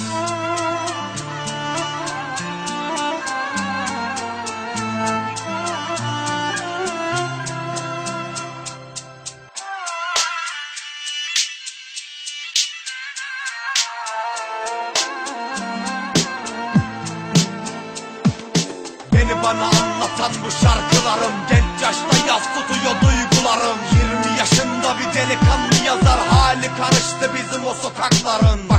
Beni bana anlatan bu şarkılarım Genç yaşta yaz tutuyor duygularım. 20 yaşında bir delikanlı yazar Hali karıştı bizim o sokakların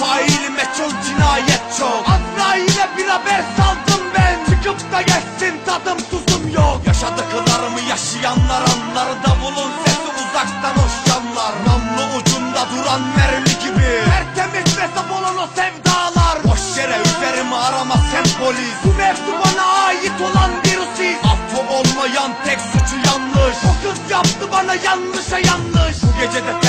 Faili meçhul cinayet çok. Azrail'e bir haber saldım ben. Çıkıp da geçsin tadım tuzum yok. Yaşadıklarımı yaşayanlar anlar Davulun sesi uzaktan hoşlanlar Namlu ucunda duran mermi gibi. Tertemiz ve saf olan o sevdalar. Boş yere üzerimi arama sen polis. Bu mevzu bana ait olan husus. Affı olmayan tek suçu yanlış. O kız yaptı bana yanlışa yanlış. Bu gece de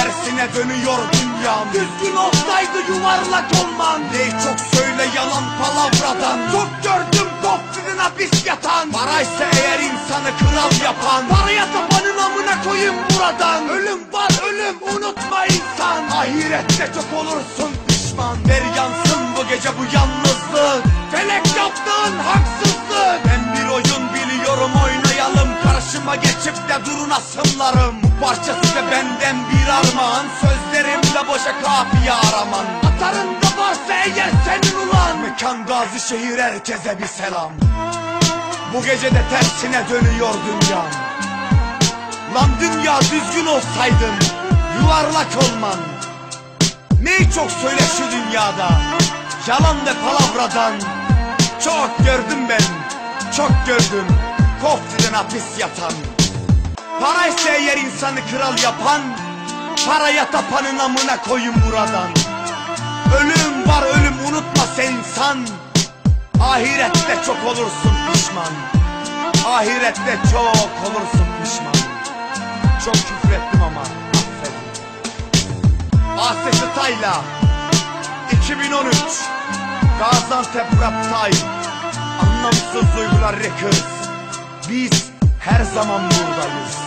tersine dönüyor dünyam Düzgün olsaydı yuvarlak olman. Ney çok söyle yalan palavradan. Çok gördüm Topsizin hapis yatan. Paraysa eğer insanı kral yapan. Paraya tapanın amına koyun buradan. Ölüm var ölüm unutma insan. Ahirette çok olursun pişman. Ver yansın bu gece bu yalnızlık. Felek yaptığın haksızlık. Ben bir oyun biliyorum oynayalım. Karşıma geçip de durun asımlarım Bu parça size benden bir armağan. Sözlerimle boşa kafiye araman. Atarında varsa eğer senin ulan. Mekan gazi şehir herkese bir selam. Bu gece de tersine dönüyor dünya Lan dünya düzgün olsaydın Yuvarlak olman. Neyi çok söyle şu dünyada Yalan ve palavradan. Çok gördüm ben Çok gördüm Kofriden hapis yatan Paraysa eğer insanı kral yapan Paraya tapanın amına koyun buradan. Ölüm var ölüm unutma sen insan Ahirette çok olursun pişman. Ahirette çok olursun pişman. Çok küfür ettim ama affedin. Asesi Tayla 2013 Gaziantep Rap Time. Anlamsız Duygular Records. Biz her zaman buradayız.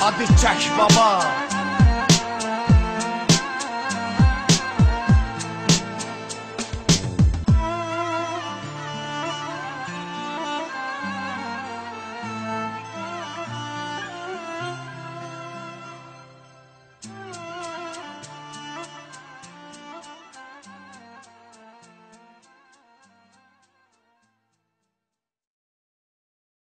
Hadi çek baba